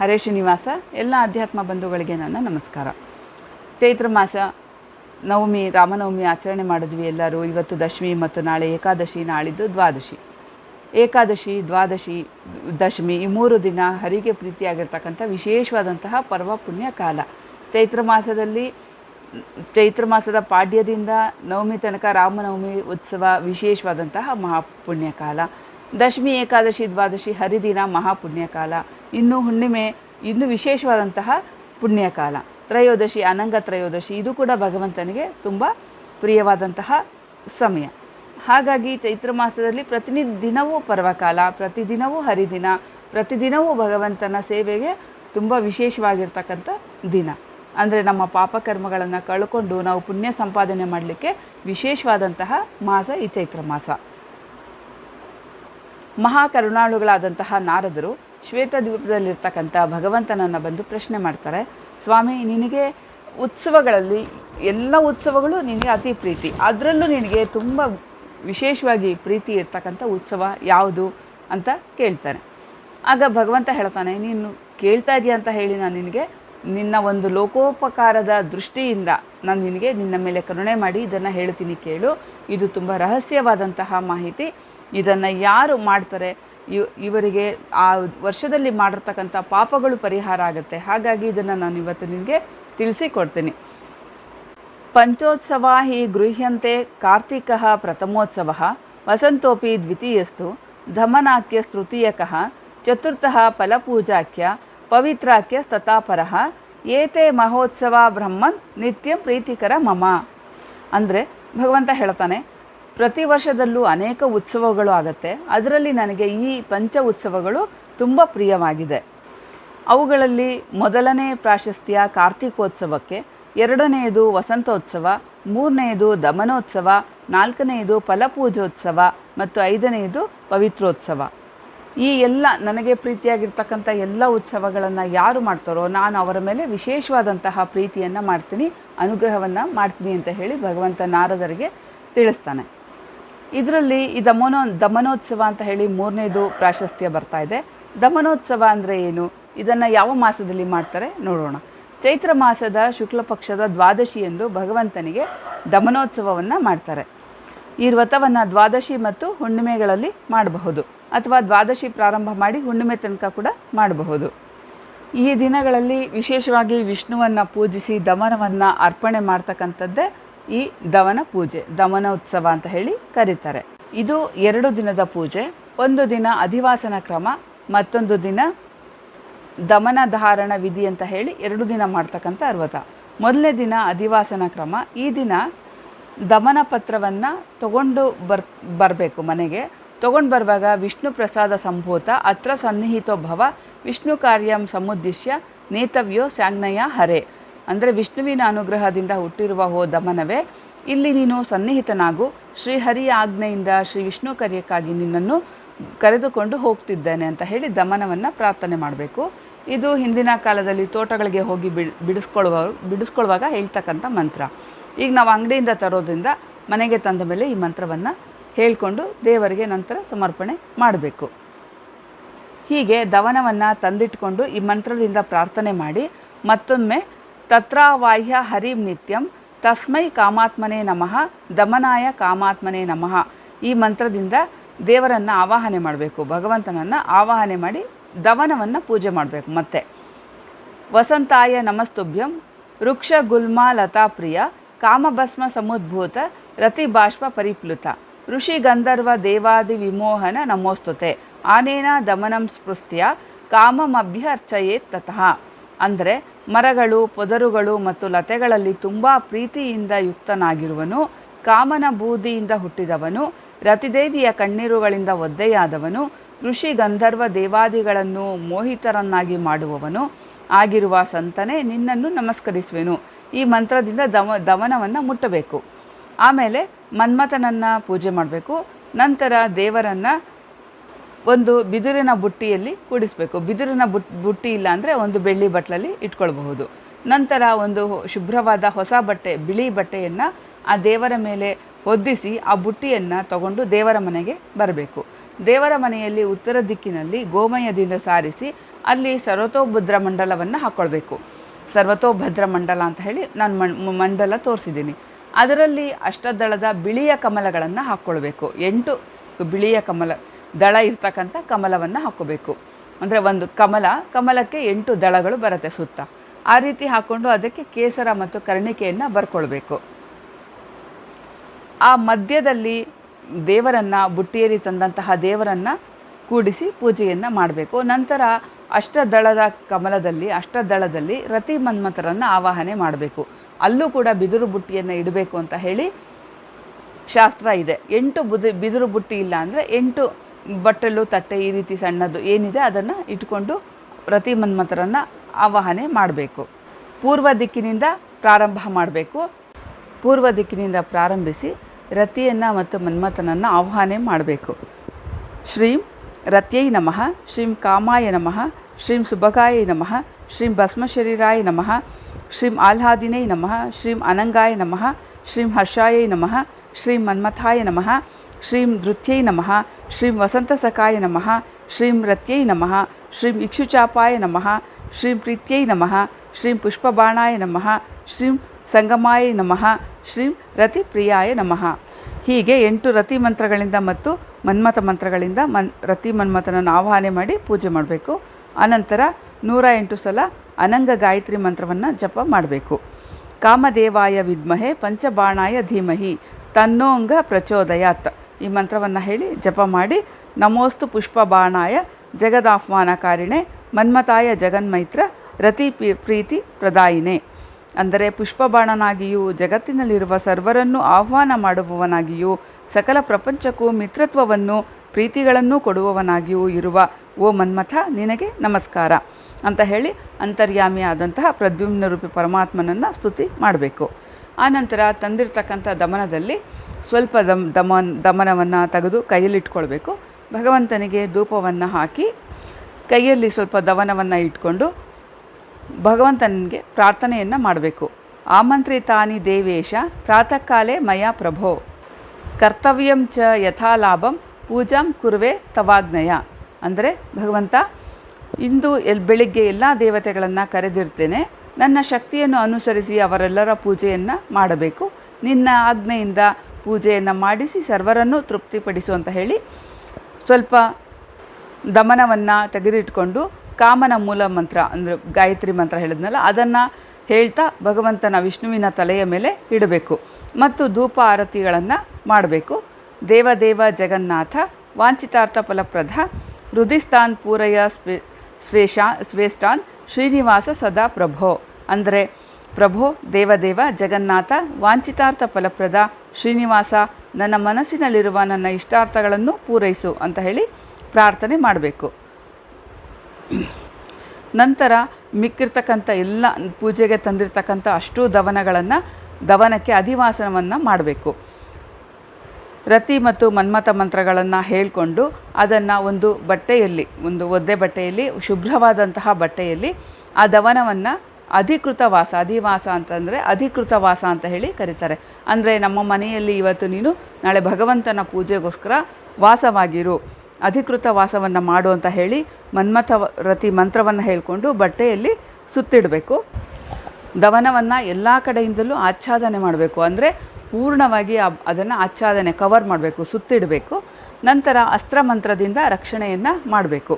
ಹರೇ ಶ್ರೀನಿವಾಸ, ಎಲ್ಲ ಅಧ್ಯಾತ್ಮ ಬಂಧುಗಳಿಗೆ ನನ್ನ ನಮಸ್ಕಾರ. ಚೈತ್ರ ಮಾಸ, ನವಮಿ, ರಾಮನವಮಿ ಆಚರಣೆ ಮಾಡಿದ್ವಿ ಎಲ್ಲರೂ. ಇವತ್ತು ದಶಮಿ ಮತ್ತು ನಾಳೆ ಏಕಾದಶಿ, ನಾಳಿದ್ದು ದ್ವಾದಶಿ. ಏಕಾದಶಿ, ದ್ವಾದಶಿ, ದಶಮಿ ಈ ಮೂರು ದಿನ ಹರಿಗೆ ಪ್ರೀತಿಯಾಗಿರ್ತಕ್ಕಂಥ ವಿಶೇಷವಾದಂತಹ ಪರ್ವ ಪುಣ್ಯ ಕಾಲ. ಚೈತ್ರ ಮಾಸದಲ್ಲಿ, ಚೈತ್ರ ಮಾಸದ ಪಾಡ್ಯದಿಂದ ನವಮಿ ತನಕ ರಾಮನವಮಿ ಉತ್ಸವ ವಿಶೇಷವಾದಂತಹ ಮಹಾಪುಣ್ಯ ಕಾಲ. ದಶಮಿ, ಏಕಾದಶಿ, ದ್ವಾದಶಿ ಹರಿದಿನ ಮಹಾಪುಣ್ಯ ಕಾಲ. ಇನ್ನು ಹುಣ್ಣಿಮೆ, ಇನ್ನು ವಿಶೇಷವಾದಂತಹ ಪುಣ್ಯಕಾಲ. ತ್ರಯೋದಶಿ, ಅನಂಗ ತ್ರಯೋದಶಿ, ಇದು ಕೂಡ ಭಗವಂತನಿಗೆ ತುಂಬ ಪ್ರಿಯವಾದಂತಹ ಸಮಯ. ಹಾಗಾಗಿ ಚೈತ್ರ ಮಾಸದಲ್ಲಿ ಪ್ರತಿದಿನವೂ ಪರ್ವಕಾಲ, ಪ್ರತಿದಿನವೂ ಹರಿದಿನ, ಪ್ರತಿದಿನವೂ ಭಗವಂತನ ಸೇವೆಗೆ ತುಂಬ ವಿಶೇಷವಾಗಿರ್ತಕ್ಕಂಥ ದಿನ. ಅಂದರೆ ನಮ್ಮ ಪಾಪಕರ್ಮಗಳನ್ನು ಕಳ್ಕೊಂಡು ನಾವು ಪುಣ್ಯ ಸಂಪಾದನೆ ಮಾಡಲಿಕ್ಕೆ ವಿಶೇಷವಾದಂತಹ ಮಾಸ ಈ ಚೈತ್ರ ಮಾಸ. ಮಹಾಕರುಣಾಳುಗಳಾದಂತಹ ನಾರದರು ಶ್ವೇತದ್ವೀಪದಲ್ಲಿರ್ತಕ್ಕಂಥ ಭಗವಂತನನ್ನು ಬಂದು ಪ್ರಶ್ನೆ ಮಾಡ್ತಾರೆ, ಸ್ವಾಮಿ, ನಿನಗೆ ಉತ್ಸವಗಳಲ್ಲಿ ಎಲ್ಲ ಉತ್ಸವಗಳು ನಿನಗೆ ಅತಿ ಪ್ರೀತಿ. ಅದರಲ್ಲೂ ನಿನಗೆ ತುಂಬ ವಿಶೇಷವಾಗಿ ಪ್ರೀತಿ ಇರ್ತಕ್ಕಂಥ ಉತ್ಸವ ಯಾವುದು? ಅಂತ ಕೇಳ್ತಾನೆ ಆಗ ಭಗವಂತ ಹೇಳ್ತಾನೆ, ನೀನು ಕೇಳ್ತಾ ಇದೆಯಾ ಅಂತ ಹೇಳಿ ನಾನು ನಿನಗೆ, ನಿನ್ನ ಒಂದು ಲೋಕೋಪಕಾರದ ದೃಷ್ಟಿಯಿಂದ ನಾನು ನಿನಗೆ ನಿನ್ನ ಮೇಲೆ ಕರುಣೆ ಮಾಡಿ ಇದನ್ನು ಹೇಳ್ತೀನಿ ಕೇಳು. ಇದು ತುಂಬ ರಹಸ್ಯವಾದಂತಹ ಮಾಹಿತಿ. ಇದನ್ನು ಯಾರು ಮಾಡ್ತಾರೆ? ಇವ್ ಇವರಿಗೆ ಆ ವರ್ಷದಲ್ಲಿ ಮಾಡಿರ್ತಕ್ಕಂಥ ಪಾಪಗಳು ಪರಿಹಾರ ಆಗುತ್ತೆ. ಹಾಗಾಗಿ ಇದನ್ನು ನಾನು ಇವತ್ತು ನಿಮಗೆ ತಿಳಿಸಿಕೊಡ್ತೀನಿ. ಪಂಚೋತ್ಸವ ಹಿ ಗೃಹ್ಯಂತೆ ಕಾರ್ತಿಕ ಪ್ರಥಮೋತ್ಸವ ವಸಂತೋಪಿ ದ್ವಿತೀಯಸ್ತು ಧಮನಾಕ್ಯ ತೃತೀಯಕ ಚತುರ್ಥಃ ಫಲಪೂಜಾಖ್ಯ ಪವಿತ್ರಾಖ್ಯ ತಥಾಪರಃ ಏತೆ ಮಹೋತ್ಸವ ಬ್ರಹ್ಮನ್ ನಿತ್ಯ ಪ್ರೀತಿಕರ ಮಮ. ಅಂದರೆ ಭಗವಂತ ಹೇಳ್ತಾನೆ ಪ್ರತಿ ವರ್ಷದಲ್ಲೂ ಅನೇಕ ಉತ್ಸವಗಳು ಆಗುತ್ತೆ. ಅದರಲ್ಲಿ ನನಗೆ ಈ ಪಂಚ ಉತ್ಸವಗಳು ತುಂಬ ಪ್ರಿಯವಾಗಿದೆ. ಅವುಗಳಲ್ಲಿ ಮೊದಲನೇ ಪ್ರಾಶಸ್ತ್ಯ ಕಾರ್ತಿಕೋತ್ಸವಕ್ಕೆ ಎರಡನೆಯದು ವಸಂತೋತ್ಸವ ಮೂರನೆಯದು ದಮನೋತ್ಸವ ನಾಲ್ಕನೆಯದು ಫಲಪೂಜೋತ್ಸವ ಮತ್ತು ಐದನೆಯದು ಪವಿತ್ರೋತ್ಸವ. ಈ ಎಲ್ಲ ನನಗೆ ಪ್ರೀತಿಯಾಗಿರ್ತಕ್ಕಂಥ ಎಲ್ಲ ಉತ್ಸವಗಳನ್ನು ಯಾರು ಮಾಡ್ತಾರೋ ನಾನು ಅವರ ಮೇಲೆ ವಿಶೇಷವಾದಂತಹ ಪ್ರೀತಿಯನ್ನು ಮಾಡ್ತೀನಿ, ಅನುಗ್ರಹವನ್ನು ಮಾಡ್ತೀನಿ ಅಂತ ಹೇಳಿ ಭಗವಂತ ನಾರದರಿಗೆ ತಿಳಿಸ್ತಾನೆ. ಇದರಲ್ಲಿ ಈ ದಮನೋ, ದಮನೋತ್ಸವ ಅಂತ ಹೇಳಿ ಮೂರನೇದು ಪ್ರಾಶಸ್ತ್ಯ ಬರ್ತಾ ಇದೆ. ದಮನೋತ್ಸವ ಅಂದರೆ ಏನು? ಇದನ್ನು ಯಾವ ಮಾಸದಲ್ಲಿ ಮಾಡ್ತಾರೆ? ನೋಡೋಣ. ಚೈತ್ರ ಮಾಸದ ಶುಕ್ಲ ಪಕ್ಷದ ದ್ವಾದಶಿ ಎಂದು ಭಗವಂತನಿಗೆ ದಮನೋತ್ಸವವನ್ನು ಮಾಡ್ತಾರೆ. ಈ ವ್ರತವನ್ನು ದ್ವಾದಶಿ ಮತ್ತು ಹುಣ್ಣಿಮೆಗಳಲ್ಲಿ ಮಾಡಬಹುದು. ಅಥವಾ ದ್ವಾದಶಿ ಪ್ರಾರಂಭ ಮಾಡಿ ಹುಣ್ಣಿಮೆ ತನಕ ಕೂಡ ಮಾಡಬಹುದು. ಈ ದಿನಗಳಲ್ಲಿ ವಿಶೇಷವಾಗಿ ವಿಷ್ಣುವನ್ನು ಪೂಜಿಸಿ ದಮನವನ್ನು ಅರ್ಪಣೆ ಮಾಡ್ತಕ್ಕಂಥದ್ದೇ ಈ ದವನ ಪೂಜೆ ದಮನ ಉತ್ಸವ ಅಂತ ಹೇಳಿ ಕರೀತಾರೆ. ಇದು ಎರಡು ದಿನದ ಪೂಜೆ, ಒಂದು ದಿನ ಅಧಿವಾಸನ ಕ್ರಮ, ಮತ್ತೊಂದು ದಿನ ದಮನ ಧಾರಣ ವಿಧಿ ಅಂತ ಹೇಳಿ ಎರಡು ದಿನ ಮಾಡ್ತಕ್ಕಂಥ ಅರ್ವತ. ಮೊದಲನೇ ದಿನ ಅಧಿವಾಸನ ಕ್ರಮ, ಈ ದಿನ ದಮನ ಪತ್ರವನ್ನು ತಗೊಂಡು ಬರ್, ಬರಬೇಕು ಮನೆಗೆ. ತಗೊಂಡು ಬರುವಾಗ ವಿಷ್ಣು ಪ್ರಸಾದ ಸಂಭೂತ, ಅತ್ರ ಸನ್ನಿಹಿತೋ ಭವ, ವಿಷ್ಣು ಕಾರ್ಯಂ ಸಮುದ್ದೇಶ್ಯ, ನೇತವ್ಯೋ ಸ್ಯಾಂಗ್ನಯ ಹರೆ. ಅಂದರೆ ವಿಷ್ಣುವಿನ ಅನುಗ್ರಹದಿಂದ ಹುಟ್ಟಿರುವ ಹೋ ದಮನವೇ, ಇಲ್ಲಿ ನೀನು ಸನ್ನಿಹಿತನಾಗು. ಶ್ರೀಹರಿಯ ಆಜ್ಞೆಯಿಂದ ಶ್ರೀ ವಿಷ್ಣು ಕಾರ್ಯಕ್ಕಾಗಿ ನಿನ್ನನ್ನು ಕರೆದುಕೊಂಡು ಹೋಗ್ತಿದ್ದೇನೆ ಅಂತ ಹೇಳಿ ದಮನವನ್ನು ಪ್ರಾರ್ಥನೆ ಮಾಡಬೇಕು. ಇದು ಹಿಂದಿನ ಕಾಲದಲ್ಲಿ ತೋಟಗಳಿಗೆ ಹೋಗಿ ಬಿಡ್ ಬಿಡಿಸ್ಕೊಳ್ಳುವ, ಬಿಡಿಸ್ಕೊಳ್ಳುವಾಗ ಹೇಳ್ತಕ್ಕಂಥ ಮಂತ್ರ. ಈಗ ನಾವು ಅಂಗಡಿಯಿಂದ ತರೋದ್ರಿಂದ ಮನೆಗೆ ತಂದ ಮೇಲೆ ಈ ಮಂತ್ರವನ್ನು ಹೇಳಿಕೊಂಡು ದೇವರಿಗೆ ನಂತರ ಸಮರ್ಪಣೆ ಮಾಡಬೇಕು. ಹೀಗೆ ದವನವನ್ನು ತಂದಿಟ್ಕೊಂಡು ಈ ಮಂತ್ರದಿಂದ ಪ್ರಾರ್ಥನೆ ಮಾಡಿ ಮತ್ತೊಮ್ಮೆ ತತ್ರಾವಾಹ್ಯ ಹರಿಂ ನಿತ್ಯಂ. ತಸ್ಮೈ ಕಾಮಾತ್ಮನೇ ನಮಃ. ದಮನಾಯ ಕಾಮಾತ್ಮನೇ ನಮಃ. ಈ ಮಂತ್ರದಿಂದ ದೇವರನ್ನು ಆವಾಹನೆ ಮಾಡಬೇಕು. ಭಗವಂತನನ್ನು ಆವಾಹನೆ ಮಾಡಿ ದವನವನ್ನು ಪೂಜೆ ಮಾಡಬೇಕು. ಮತ್ತೆ ವಸಂತಾಯ ನಮಸ್ತುಭ್ಯಂ. ವೃಕ್ಷ ಗುಲ್ಮಾ ಲತಾ ಪ್ರಿಯ. ಕಾಮಭಸ್ಮ ಸಮುದ್ಭೂತ. ರತಿ ಬಾಷ್ಪ ಪರಿಪ್ಲುತ. ಋಷಿ ಗಂಧರ್ವ ದೇವಾದಿ ವಿಮೋಹನ ನಮೋಸ್ತುತೆ. ಆನೇನ ದಮನಂ ಸ್ಪೃಷ್ಟ್ಯ. ಕಾಮಮಭ್ಯರ್ಚಯೇತ್ ತತಃ. ಅಂದರೆ ಮರಗಳು, ಪೊದರುಗಳು ಮತ್ತು ಲತೆಗಳಲ್ಲಿ ತುಂಬ ಪ್ರೀತಿಯಿಂದ ಯುಕ್ತನಾಗಿರುವನು, ಕಾಮನ ಬೂದಿಯಿಂದ ಹುಟ್ಟಿದವನು, ರತಿದೇವಿಯ ಕಣ್ಣೀರುಗಳಿಂದ ಒದ್ದೆಯಾದವನು, ಋಷಿ ಗಂಧರ್ವ ದೇವಾದಿಗಳನ್ನು ಮೋಹಿತರನ್ನಾಗಿ ಮಾಡುವವನು ಆಗಿರುವ ಸಂತನೇ ನಿನ್ನನ್ನು ನಮಸ್ಕರಿಸುವೆನು. ಈ ಮಂತ್ರದಿಂದ ದವ ದಮನವನ್ನು ಮುಟ್ಟಬೇಕು. ಆಮೇಲೆ ಮನ್ಮಥನನ್ನು ಪೂಜೆ ಮಾಡಬೇಕು. ನಂತರ ದೇವರನ್ನು ಒಂದು ಬಿದಿರಿನ ಬುಟ್ಟಿಯಲ್ಲಿ ಕೂಡಿಸಬೇಕು. ಬಿದಿರಿನ ಬುಟ್, ಬುಟ್ಟಿ ಇಲ್ಲಾಂದರೆ ಒಂದು ಬೆಳ್ಳಿ ಬಟ್ಲಲ್ಲಿ ಇಟ್ಕೊಳ್ಬಹುದು. ನಂತರ ಒಂದು ಶುಭ್ರವಾದ ಹೊಸ ಬಟ್ಟೆ, ಬಿಳಿ ಬಟ್ಟೆಯನ್ನು ಆ ದೇವರ ಮೇಲೆ ಹೊದ್ದಿಸಿ ಆ ಬುಟ್ಟಿಯನ್ನು ತಗೊಂಡು ದೇವರ ಮನೆಗೆ ಬರಬೇಕು. ದೇವರ ಮನೆಯಲ್ಲಿ ಉತ್ತರ ದಿಕ್ಕಿನಲ್ಲಿ ಗೋಮಯದಿಂದ ಸಾರಿಸಿ ಅಲ್ಲಿ ಸರ್ವತೋಭದ್ರ ಮಂಡಲವನ್ನು ಹಾಕ್ಕೊಳ್ಬೇಕು ಸರ್ವತೋಭದ್ರ ಮಂಡಲ ಅಂತ ಹೇಳಿ ನಾನು ಮಂಡಲ ತೋರಿಸಿದ್ದೀನಿ. ಅದರಲ್ಲಿ ಅಷ್ಟದಳದ ಬಿಳಿಯ ಕಮಲಗಳನ್ನು ಹಾಕ್ಕೊಳ್ಬೇಕು ಎಂಟು ಬಿಳಿಯ ಕಮಲ ದಳ ಇರ್ತಕ್ಕಂಥ ಕಮಲವನ್ನು ಹಾಕ್ಕೋಬೇಕು ಅಂದರೆ ಒಂದು ಕಮಲ, ಕಮಲಕ್ಕೆ ಎಂಟು ದಳಗಳು ಬರುತ್ತೆ ಸುತ್ತ. ಆ ರೀತಿ ಹಾಕ್ಕೊಂಡು ಅದಕ್ಕೆ ಕೇಸರ ಮತ್ತು ಕರ್ಣಿಕೆಯನ್ನು ಬರ್ಕೊಳ್ಬೇಕು. ಆ ಮಧ್ಯದಲ್ಲಿ ದೇವರನ್ನು, ಬುಟ್ಟಿಯೇರಿ ತಂದಂತಹ ದೇವರನ್ನು ಕೂಡಿಸಿ ಪೂಜೆಯನ್ನು ಮಾಡಬೇಕು. ನಂತರ ಅಷ್ಟದಳದ ಕಮಲದಲ್ಲಿ, ಅಷ್ಟದಳದಲ್ಲಿ ರತಿ ಮನ್ಮಥರನ್ನು ಆವಾಹನೆ ಮಾಡಬೇಕು. ಅಲ್ಲೂ ಕೂಡ ಬಿದಿರು ಬುಟ್ಟಿಯನ್ನು ಇಡಬೇಕು ಅಂತ ಹೇಳಿ ಶಾಸ್ತ್ರ ಇದೆ. ಎಂಟು ಬುದಿ, ಬಿದಿರು ಬುಟ್ಟಿ ಇಲ್ಲ ಅಂದರೆ ಎಂಟು ಬಟ್ಟಲು ತಟ್ಟೆ ಈ ರೀತಿ ಸಣ್ಣದು ಏನಿದೆ ಅದನ್ನು ಇಟ್ಕೊಂಡು ರತಿ ಮನ್ಮಥರನ್ನು ಆವಾಹನೆ ಮಾಡಬೇಕು. ಪೂರ್ವ ದಿಕ್ಕಿನಿಂದ ಪ್ರಾರಂಭ ಮಾಡಬೇಕು. ಪೂರ್ವ ದಿಕ್ಕಿನಿಂದ ಪ್ರಾರಂಭಿಸಿ ರತಿಯನ್ನು ಮತ್ತು ಮನ್ಮಥನನ್ನು ಆಹ್ವಾನೆ ಮಾಡಬೇಕು. ಶ್ರೀಂ ರತ್ಯೈ ನಮಃ, ಶ್ರೀಂ ಕಾಮಾಯ ನಮಃ, ಶ್ರೀಂ ಸುಭಗಾಯ ನಮಃ, ಶ್ರೀಂ ಭಸ್ಮಶರೀರಾಯ ನಮಃ, ಶ್ರೀಂ ಆಹ್ಲಾದಿನೈ ನಮಃ, ಶ್ರೀಂ ಅನಂಗಾಯ ನಮಃ, ಶ್ರೀಂ ಹರ್ಷಾಯ ನಮಃ, ಶ್ರೀಂ ಮನ್ಮಥಾಯ ನಮಃ ಶ್ರೀಂ ನೃತ್ಯೈ ನಮಃ, ಶ್ರೀಂ ವಸಂತಸಕಾಯ ನಮಃ, ಶ್ರೀಂ ರತ್ಯೈ ನಮಃ, ಶ್ರೀಂ ಇಕ್ಷುಚಾಪಾಯ ನಮಃ, ಶ್ರೀಂ ಪ್ರೀತ್ಯೈ ನಮಃ, ಶ್ರೀಂ ಪುಷ್ಪಬಾಣಾಯ ನಮಃ, ಶ್ರೀಂ ಸಂಗಮಾಯ ನಮಃ, ಶ್ರೀಂ ರತಿಪ್ರಿಯಾಯ ನಮಃ. ಹೀಗೆ ಎಂಟು ರತಿ ಮಂತ್ರಗಳಿಂದ ಮತ್ತು ಮನ್ಮಥ ಮಂತ್ರಗಳಿಂದ ಮನ್, ರತಿ ಮನ್ಮಥನನ್ನು ಆವಾಹನೆ ಮಾಡಿ ಪೂಜೆ ಮಾಡಬೇಕು. ಅನಂತರ ನೂರ ಎಂಟು ಸಲ ಅನಂಗ ಗಾಯತ್ರಿ ಮಂತ್ರವನ್ನು ಜಪ ಮಾಡಬೇಕು. ಕಾಮದೇವಾಯ ವಿದ್ಮಹೆ ಪಂಚಬಾಣಾಯ ಧೀಮಹಿ ತನ್ನೋಂಗ ಪ್ರಚೋದಯಾತ್. ಈ ಮಂತ್ರವನ್ನು ಹೇಳಿ ಜಪ ಮಾಡಿ, ನಮೋಸ್ತು ಪುಷ್ಪಬಾಣಾಯ ಜಗದಾಹ್ವಾನಕಾರಿಣೆ ಮನ್ಮತಾಯ ಜಗನ್ಮೈತ್ರ, ರತಿ ಪ್ರೀತಿ ಪ್ರದಾಯಿನೇ. ಅಂದರೆ ಪುಷ್ಪಬಾಣನಾಗಿಯೂ ಜಗತ್ತಿನಲ್ಲಿರುವ ಸರ್ವರನ್ನು ಆಹ್ವಾನ ಮಾಡುವವನಾಗಿಯೂ, ಸಕಲ ಪ್ರಪಂಚಕ್ಕೂ ಮಿತ್ರತ್ವವನ್ನು, ಪ್ರೀತಿಗಳನ್ನು ಕೊಡುವವನಾಗಿಯೂ ಇರುವ ಓ ಮನ್ಮಥ, ನಿನಗೆ ನಮಸ್ಕಾರ. ಅಂತ ಹೇಳಿ ಅಂತರ್ಯಾಮಿಯಾದಂತಹ ಪ್ರದ್ಯುಮ್ನ ರೂಪಿ ಪರಮಾತ್ಮನನ್ನು ಸ್ತುತಿ ಮಾಡಬೇಕು. ಆನಂತರ ತಂದಿರತಕ್ಕಂಥ ದಮನದಲ್ಲಿ ಸ್ವಲ್ಪ ದಮ್ ದಮನ್ ದಮನವನ್ನು ತೆಗೆದು ಕೈಯಲ್ಲಿಟ್ಕೊಳ್ಬೇಕು. ಭಗವಂತನಿಗೆ ಧೂಪವನ್ನು ಹಾಕಿ ಕೈಯಲ್ಲಿ ಸ್ವಲ್ಪ ದವನವನ್ನು ಇಟ್ಕೊಂಡು ಭಗವಂತನಿಗೆ ಪ್ರಾರ್ಥನೆಯನ್ನು ಮಾಡಬೇಕು. ಆಮಂತ್ರಿತಾನಿ ದೇವೇಶ ಪ್ರಾತಃ ಕಾಲೇ ಮಯ ಪ್ರಭೋ. ಕರ್ತವ್ಯಂ ಚ ಯಥಾಲಾಭಂ ಪೂಜಾಂ ಕುರುವೆ ತವಾಗ್ನಯ ಅಂದರೆ ಭಗವಂತ, ಇಂದು ಎಲ್ ಬೆಳಿಗ್ಗೆ ಎಲ್ಲ ದೇವತೆಗಳನ್ನು ಕರೆದಿರ್ತೇನೆ. ನನ್ನ ಶಕ್ತಿಯನ್ನು ಅನುಸರಿಸಿ ಅವರೆಲ್ಲರ ಪೂಜೆಯನ್ನು ಮಾಡಬೇಕು. ನಿನ್ನ ಆಜ್ಞೆಯಿಂದ ಪೂಜೆಯನ್ನು ಮಾಡಿಸಿ ಸರ್ವರನ್ನು ತೃಪ್ತಿಪಡಿಸು ಅಂತ ಹೇಳಿ ಸ್ವಲ್ಪ ದಮನವನ್ನು ತೆಗೆದಿಟ್ಕೊಂಡು ಕಾಮನ ಮೂಲ ಮಂತ್ರ ಅಂದರೆ ಗಾಯತ್ರಿ ಮಂತ್ರ ಹೇಳಿದ್ನಲ್ಲ, ಅದನ್ನು ಹೇಳ್ತಾ ಭಗವಂತನ ವಿಷ್ಣುವಿನ ತಲೆಯ ಮೇಲೆ ಇಡಬೇಕು ಮತ್ತು ಧೂಪ ಆರತಿಗಳನ್ನು ಮಾಡಬೇಕು. ದೇವದೇವ ಜಗನ್ನಾಥ, ವಾಂಛಿತಾರ್ಥ ಫಲಪ್ರದ ಹೃದಯಸ್ಥಾನ್ ಪೂರಯ ಸ್ವೇ, ಸ್ವೇಷಾ, ಸ್ವೇಷ್ಟಾನ್, ಶ್ರೀನಿವಾಸ ಸದಾ ಪ್ರಭೋ. ಅಂದರೆ ಪ್ರಭೋ ದೇವದೇವ ಜಗನ್ನಾಥ, ವಾಂಛಿತಾರ್ಥ ಫಲಪ್ರದ ಶ್ರೀನಿವಾಸ, ನನ್ನ ಮನಸ್ಸಿನಲ್ಲಿರುವ ನನ್ನ ಇಷ್ಟಾರ್ಥಗಳನ್ನು ಪೂರೈಸು ಅಂತ ಹೇಳಿ ಪ್ರಾರ್ಥನೆ ಮಾಡಬೇಕು. ನಂತರ ಮಿಕ್ಕಿರ್ತಕ್ಕಂಥ ಎಲ್ಲ ಪೂಜೆಗೆ ತಂದಿರತಕ್ಕಂಥ ಅಷ್ಟು ದವನಗಳನ್ನು, ದವನಕ್ಕೆ ಅಧಿವಾಸನವನ್ನು ಮಾಡಬೇಕು. ರತಿ ಮತ್ತು ಮನ್ಮಥ ಮಂತ್ರಗಳನ್ನು ಹೇಳಿಕೊಂಡು ಅದನ್ನು ಒಂದು ಬಟ್ಟೆಯಲ್ಲಿ, ಒಂದು ಒದ್ದೆ ಬಟ್ಟೆಯಲ್ಲಿ, ಶುಭ್ರವಾದಂತಹ ಬಟ್ಟೆಯಲ್ಲಿ ಆ ದವನವನ್ನು ಅಧಿಕೃತ ವಾಸ, ಅಧಿವಾಸ ಅಂತಂದರೆ ಅಧಿಕೃತ ವಾಸ ಅಂತ ಹೇಳಿ ಕರೀತಾರೆ. ಅಂದರೆ ನಮ್ಮ ಮನೆಯಲ್ಲಿ ಇವತ್ತು ನೀನು ನಾಳೆ ಭಗವಂತನ ಪೂಜೆಗೋಸ್ಕರ ವಾಸವಾಗಿರು, ಅಧಿಕೃತ ವಾಸವನ್ನು ಮಾಡು ಅಂತ ಹೇಳಿ ಮನ್ಮಥ ರತಿ ಮಂತ್ರವನ್ನು ಹೇಳಿಕೊಂಡು ಬಟ್ಟೆಯಲ್ಲಿ ಸುತ್ತಿಡಬೇಕು. ದವನವನ್ನು ಎಲ್ಲ ಕಡೆಯಿಂದಲೂ ಆಚ್ಛಾದನೆ ಮಾಡಬೇಕು. ಅಂದರೆ ಪೂರ್ಣವಾಗಿ ಅದನ್ನು ಆಚ್ಛಾದನೆ ಕವರ್ ಮಾಡಬೇಕು, ಸುತ್ತಿಡಬೇಕು. ನಂತರ ಅಸ್ತ್ರ ಮಂತ್ರದಿಂದ ರಕ್ಷಣೆಯನ್ನು ಮಾಡಬೇಕು.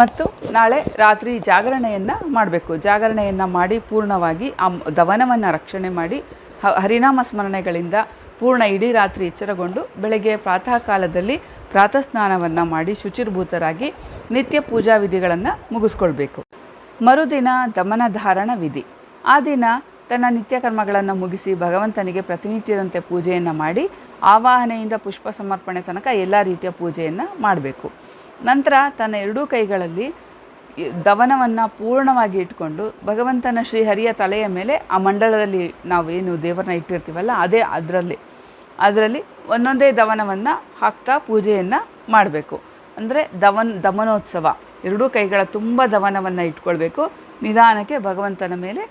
ಮತ್ತು ನಾಳೆ ರಾತ್ರಿ ಜಾಗರಣೆಯನ್ನು ಮಾಡಬೇಕು. ಜಾಗರಣೆಯನ್ನು ಮಾಡಿ ಪೂರ್ಣವಾಗಿ ಆ ದವನವನ್ನು ರಕ್ಷಣೆ ಮಾಡಿ ಹರಿನಾಮ ಸ್ಮರಣೆಗಳಿಂದ ಪೂರ್ಣ ಇಡೀ ರಾತ್ರಿ ಎಚ್ಚರಗೊಂಡು ಬೆಳಗ್ಗೆ ಪ್ರಾತಃ ಕಾಲದಲ್ಲಿ ಪ್ರಾತಃ ಸ್ನಾನವನ್ನು ಮಾಡಿ ಶುಚಿರ್ಭೂತರಾಗಿ ನಿತ್ಯ ಪೂಜಾ ವಿಧಿಗಳನ್ನು ಮುಗಿಸ್ಕೊಳ್ಬೇಕು. ಮರುದಿನ ದಮನ ಧಾರಣ ವಿಧಿ. ಆ ದಿನ ತನ್ನ ನಿತ್ಯ ಕರ್ಮಗಳನ್ನು ಮುಗಿಸಿ ಭಗವಂತನಿಗೆ ಪ್ರತಿನಿತ್ಯದಂತೆ ಪೂಜೆಯನ್ನು ಮಾಡಿ, ಆವಾಹನೆಯಿಂದ ಪುಷ್ಪ ಸಮರ್ಪಣೆ ತನಕ ಎಲ್ಲ ರೀತಿಯ ಪೂಜೆಯನ್ನು ಮಾಡಬೇಕು. ನಂತರ ತನ್ನ ಎರಡೂ ಕೈಗಳಲ್ಲಿ ದವನವನ್ನು ಪೂರ್ಣವಾಗಿ ಇಟ್ಕೊಂಡು ಭಗವಂತನ ಶ್ರೀಹರಿಯ ತಲೆಯ ಮೇಲೆ ಆ ಮಂಡಲದಲ್ಲಿ ಏನು ದೇವರನ್ನ ಇಟ್ಟಿರ್ತೀವಲ್ಲ, ಅದೇ ಅದರಲ್ಲಿ. ಅದರಲ್ಲಿ ಒಂದೊಂದೇ ದವನವನ್ನು ಹಾಕ್ತಾ ಪೂಜೆಯನ್ನು ಮಾಡಬೇಕು. ಅಂದರೆ ದವನ್, ದಮನೋತ್ಸವ. ಎರಡೂ ಕೈಗಳ ತುಂಬ ದವನವನ್ನು ಇಟ್ಕೊಳ್ಬೇಕು. ನಿಧಾನಕ್ಕೆ ಭಗವಂತನ ಮೇಲೆ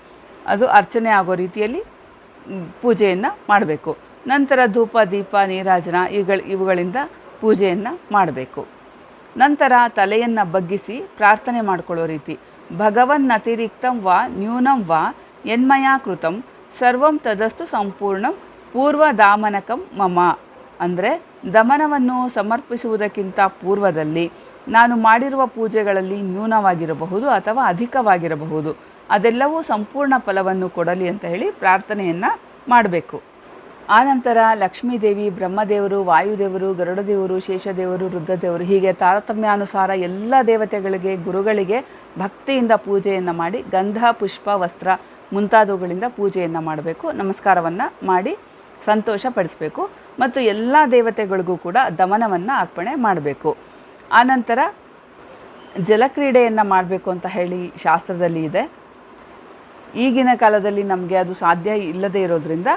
ಅದು ಅರ್ಚನೆ ಆಗೋ ರೀತಿಯಲ್ಲಿ ಪೂಜೆಯನ್ನು ಮಾಡಬೇಕು. ನಂತರ ಧೂಪ, ದೀಪ, ನೀರಾಜನ ಇವುಗಳ ಇವುಗಳಿಂದ ಪೂಜೆಯನ್ನು ಮಾಡಬೇಕು. ನಂತರ ತಲೆಯನ್ನು ಬಗ್ಗಿಸಿ ಪ್ರಾರ್ಥನೆ ಮಾಡ್ಕೊಳ್ಳೋ ರೀತಿ. ಭಗವನ್ನತಿರಿಕ್ತಂ ವಾ ನ್ಯೂನಂ ವಾ ಯನ್ಮಯಾ ಕೃತಂ ಸರ್ವಂ ತದಸ್ತು ಸಂಪೂರ್ಣಂ ಪೂರ್ವದಾಮನಕಂ ಮಮ. ಅಂದರೆ ದಮನವನ್ನು ಸಮರ್ಪಿಸುವುದಕ್ಕಿಂತ ಪೂರ್ವದಲ್ಲಿ. ನಾನು ಮಾಡಿರುವ ಪೂಜೆಗಳಲ್ಲಿ ನ್ಯೂನವಾಗಿರಬಹುದು ಅಥವಾ ಅಧಿಕವಾಗಿರಬಹುದು. ಅದೆಲ್ಲವೂ ಸಂಪೂರ್ಣ ಫಲವನ್ನು ಕೊಡಲಿ ಅಂತ ಹೇಳಿ ಪ್ರಾರ್ಥನೆಯನ್ನು ಮಾಡಬೇಕು. ಆನಂತರ ಲಕ್ಷ್ಮೀದೇವಿ, ಬ್ರಹ್ಮದೇವರು, ವಾಯುದೇವರು, ಗರುಡದೇವರು, ಶೇಷದೇವರು, ರುದ್ರದೇವರು, ಹೀಗೆ ತಾರತಮ್ಯಾನುಸಾರ ಎಲ್ಲ ದೇವತೆಗಳಿಗೆ, ಗುರುಗಳಿಗೆ ಭಕ್ತಿಯಿಂದ ಪೂಜೆಯನ್ನು ಮಾಡಿ ಗಂಧ, ಪುಷ್ಪ, ವಸ್ತ್ರ ಮುಂತಾದವುಗಳಿಂದ ಪೂಜೆಯನ್ನು ಮಾಡಬೇಕು. ನಮಸ್ಕಾರವನ್ನು ಮಾಡಿ ಸಂತೋಷ ಪಡಿಸಬೇಕು ಮತ್ತು ಎಲ್ಲ ದೇವತೆಗಳಿಗೂ ಕೂಡ ದಮನವನ್ನು ಅರ್ಪಣೆ ಮಾಡಬೇಕು. ಆನಂತರ ಜಲಕ್ರೀಡೆಯನ್ನು ಮಾಡಬೇಕು ಅಂತ ಹೇಳಿ ಶಾಸ್ತ್ರದಲ್ಲಿ ಇದೆ. ಈಗಿನ ಕಾಲದಲ್ಲಿ ನಮಗೆ ಅದು ಸಾಧ್ಯ ಇಲ್ಲದೇ ಇರೋದ್ರಿಂದ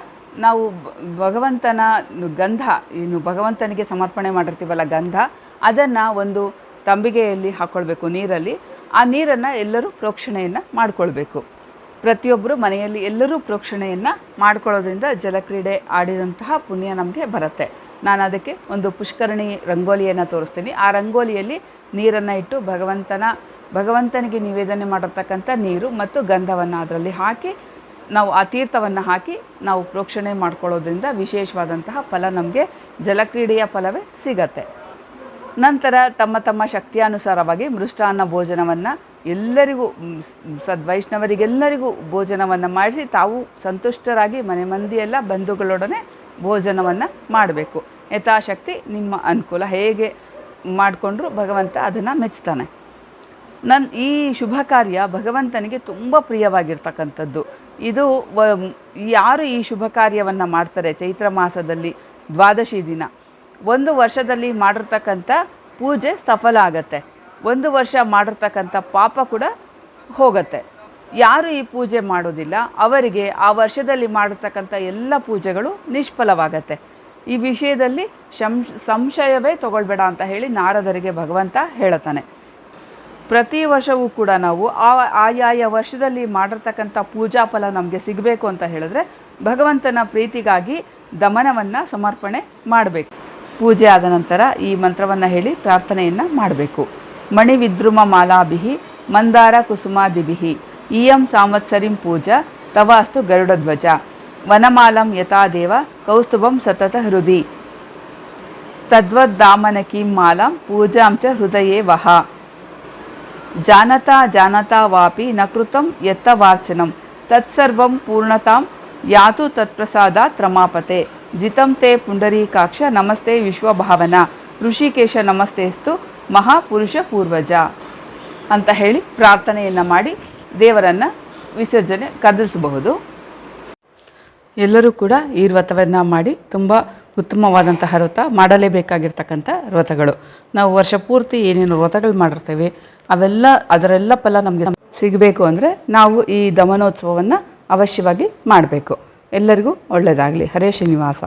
ನಾವು ಭಗವಂತನ ಗಂಧ ಏನು ಭಗವಂತನಿಗೆ ಸಮರ್ಪಣೆ ಮಾಡಿರ್ತೀವಲ್ಲ ಗಂಧ, ಅದನ್ನು ಒಂದು ತಂಬಿಗೆಯಲ್ಲಿ ಹಾಕ್ಕೊಳ್ಬೇಕು ನೀರಲ್ಲಿ. ಆ ನೀರನ್ನು ಎಲ್ಲರೂ ಪ್ರೋಕ್ಷಣೆಯನ್ನು ಮಾಡಿಕೊಳ್ಬೇಕು. ಪ್ರತಿಯೊಬ್ಬರು ಮನೆಯಲ್ಲಿ ಎಲ್ಲರೂ ಪ್ರೋಕ್ಷಣೆಯನ್ನು ಮಾಡ್ಕೊಳ್ಳೋದ್ರಿಂದ ಜಲಕ್ರೀಡೆ ಆಡಿದಂತಹ ಪುಣ್ಯ ನಮಗೆ ಬರುತ್ತೆ. ನಾನು ಅದಕ್ಕೆ ಒಂದು ಪುಷ್ಕರಣಿ ರಂಗೋಲಿಯನ್ನು ತೋರಿಸ್ತೀನಿ. ಆ ರಂಗೋಲಿಯಲ್ಲಿ ನೀರನ್ನು ಇಟ್ಟು ಭಗವಂತನ, ಭಗವಂತನಿಗೆ ನಿವೇದನೆ ಮಾಡಿರ್ತಕ್ಕಂಥ ನೀರು ಮತ್ತು ಗಂಧವನ್ನು ಅದರಲ್ಲಿ ಹಾಕಿ ನಾವು ಆ ತೀರ್ಥವನ್ನು ಹಾಕಿ ನಾವು ಪ್ರೋಕ್ಷಣೆ ಮಾಡ್ಕೊಳ್ಳೋದ್ರಿಂದ ವಿಶೇಷವಾದಂತಹ ಫಲ ನಮಗೆ ಜಲಕ್ರೀಡೆಯ ಫಲವೇ ಸಿಗತ್ತೆ. ನಂತರ ತಮ್ಮ ತಮ್ಮ ಶಕ್ತಿಯಾನುಸಾರವಾಗಿ ಮೃಷ್ಟಾನ್ನ ಭೋಜನವನ್ನು ಎಲ್ಲರಿಗೂ ಸದ್ವೈಷ್ಣವರಿಗೆಲ್ಲರಿಗೂ ಭೋಜನವನ್ನು ಮಾಡಿಸಿ ತಾವು ಸಂತುಷ್ಟರಾಗಿ ಮನೆ ಮಂದಿಯೆಲ್ಲ ಬಂಧುಗಳೊಡನೆ ಭೋಜನವನ್ನು ಮಾಡಬೇಕು. ಯಥಾಶಕ್ತಿ ನಿಮ್ಮ ಅನುಕೂಲ ಹೇಗೆ ಮಾಡಿಕೊಂಡ್ರು ಭಗವಂತ ಅದನ್ನು ಮೆಚ್ತಾನೆ. ನನ್ನ ಈ ಶುಭ ಕಾರ್ಯ ಭಗವಂತನಿಗೆ ತುಂಬ ಪ್ರಿಯವಾಗಿರ್ತಕ್ಕಂಥದ್ದು. ಇದು ಯಾರು ಈ ಶುಭ ಕಾರ್ಯವನ್ನು ಮಾಡ್ತಾರೆ? ಚೈತ್ರ ಮಾಸದಲ್ಲಿ ದ್ವಾದಶಿ ದಿನ. ಒಂದು ವರ್ಷದಲ್ಲಿ ಮಾಡಿರ್ತಕ್ಕಂಥ ಪೂಜೆ ಸಫಲ ಆಗತ್ತೆ. ಒಂದು ವರ್ಷ ಮಾಡಿರ್ತಕ್ಕಂಥ ಪಾಪ ಕೂಡ ಹೋಗತ್ತೆ. ಯಾರು ಈ ಪೂಜೆ ಮಾಡೋದಿಲ್ಲ, ಅವರಿಗೆ ಆ ವರ್ಷದಲ್ಲಿ ಮಾಡಿರ್ತಕ್ಕಂಥ ಎಲ್ಲ ಪೂಜೆಗಳು ನಿಷ್ಫಲವಾಗತ್ತೆ. ಈ ವಿಷಯದಲ್ಲಿ ಶಂ, ಸಂಶಯವೇ ತಗೊಳ್ಬೇಡ ಅಂತ ಹೇಳಿ ನಾರದರಿಗೆ ಭಗವಂತ ಹೇಳುತ್ತಾನೆ. ಪ್ರತಿ ವರ್ಷವೂ ಕೂಡ ನಾವು ಆ ಆಯಾಯ ವರ್ಷದಲ್ಲಿ ಮಾಡಿರ್ತಕ್ಕಂಥ ಪೂಜಾ ಫಲ ನಮಗೆ ಸಿಗಬೇಕು ಅಂತ ಹೇಳಿದ್ರೆ ಭಗವಂತನ ಪ್ರೀತಿಗಾಗಿ ದಮನವನ್ನು ಸಮರ್ಪಣೆ ಮಾಡಬೇಕು. ಪೂಜೆ ಆದ ನಂತರ ಈ ಮಂತ್ರವನ್ನು ಹೇಳಿ ಪ್ರಾರ್ಥನೆಯನ್ನು ಮಾಡಬೇಕು. ಮಣಿವಿದ್ರುಮ ಮಾಲಾಭಿಹಿ ಮಂದಾರ ಕುಸುಮಾದಿಭಿಹಿ ಇಯಂ ಸಾಂವತ್ಸರಿಂ ಪೂಜಾ ತವಾಸ್ತು ಗರುಡಧ್ವಜ ವನಮಾಲಂ ಯಥಾ ದೇವ ಕೌಸ್ತುಭಂ ಸತತ ಹೃದಿ. ತದ್ವದ್ದಾಮನಕೀಂ ಮಾಲಾಂ ಪೂಜಾಂ ಚ ಹೃದಯೇ ವಹ. ಜಾನತಾ ಜಾನತಾ ವಾಪಿ ನಕೃತಂ ಕೃತಂ ಯತ್ತ ವಾರ್ಚನಂ ತತ್ಸರ್ವಂ ಪೂರ್ಣತಾಂ ಯಾತು ತತ್ಪ್ರಸಾದ ತ್ರಮಾಪತೆ ಜಿತಂ ತೇ ಪುಂಡರೀಕಾಕ್ಷ ನಮಸ್ತೆ ವಿಶ್ವಭಾವನ ಋಷಿಕೇಶ ನಮಸ್ತೇಸ್ತು ಮಹಾಪುರುಷ ಪೂರ್ವಜ ಅಂತ ಹೇಳಿ ಪ್ರಾರ್ಥನೆಯನ್ನು ಮಾಡಿ ದೇವರನ್ನು ವಿಸರ್ಜನೆ ಕದಲಿಸಬಹುದು ಎಲ್ಲರೂ ಕೂಡ ಈ ವ್ರತವನ್ನು ಮಾಡಿ ತುಂಬ ಉತ್ತಮವಾದಂತಹ ವ್ರತ ಮಾಡಲೇಬೇಕಾಗಿರ್ತಕ್ಕಂಥ ವ್ರತಗಳು. ನಾವು ವರ್ಷ ಪೂರ್ತಿ ಏನೇನು ವ್ರತಗಳು ಮಾಡಿರ್ತೇವೆ, ಅವೆಲ್ಲ, ಅದರೆಲ್ಲ ಫಲ ನಮಗೆ ಸಿಗಬೇಕು ಅಂದರೆ ನಾವು ಈ ದಮನೋತ್ಸವವನ್ನು ಅವಶ್ಯವಾಗಿ ಮಾಡಬೇಕು. ಎಲ್ಲರಿಗೂ ಒಳ್ಳೆಯದಾಗಲಿ ಹರೇ ಶ್ರೀನಿವಾಸ.